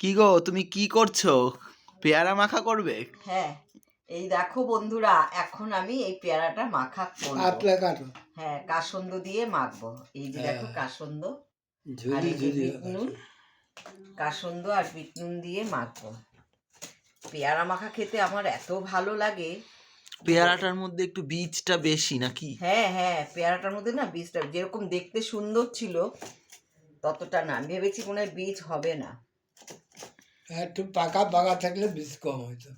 কি গো তুমি কি করছ? পেয়ারা মাখা করবে? হ্যাঁ এই দেখো বন্ধুরা এখন আমি এই পেয়ারাটা মাখা করব। আটলা কাটো হ্যাঁ কাসন্দ দিয়ে মাখবো। এই যে দেখো হ্যাঁ। কাসন্দ আর ঝুলি এই যে বিট নুন। কাসন্দ আর বিট নুন দিয়ে মাখবো। পেয়ারা মাখা খেতে আমার এত ভালো লাগে। পেয়ারাটার মধ্যে একটু বীজটা বেশি নাকি? হ্যাঁ হ্যাঁ পেয়ারাটার মধ্যে না বীজটা যেরকম দেখতে সুন্দর ছিল ততটা না। আমি ভেবেছি মনে হয় বীজ হবে না। একটু পাকা পাকা থাকলে বীজ কম হইতো।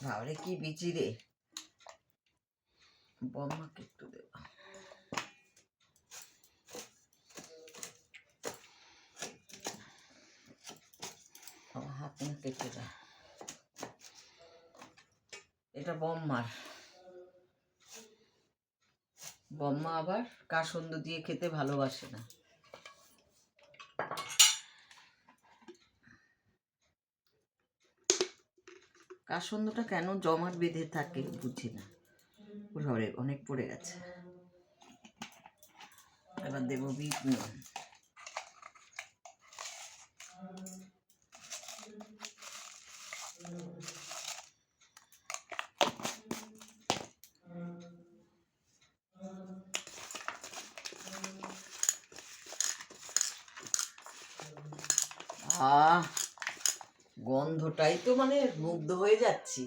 তাহলে কি বিচি রে। বম্মাকে একটু দেব হাত কেটে যায় এটা বম্মার বম্মা আবার কাসন্দ দিয়ে খেতে ভালোবাসে না। কাসন্দটা কেন জমাট বেঁধে থাকে বুঝি না। ঘরে অনেক পড়ে গেছে এবার দেব বিট নুন আহ! গন্ধটাই তো মানে মুগ্ধ হয়ে যাচ্ছি।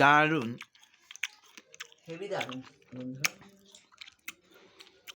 দারুণ। হেবি দারুণ বন্ধুরা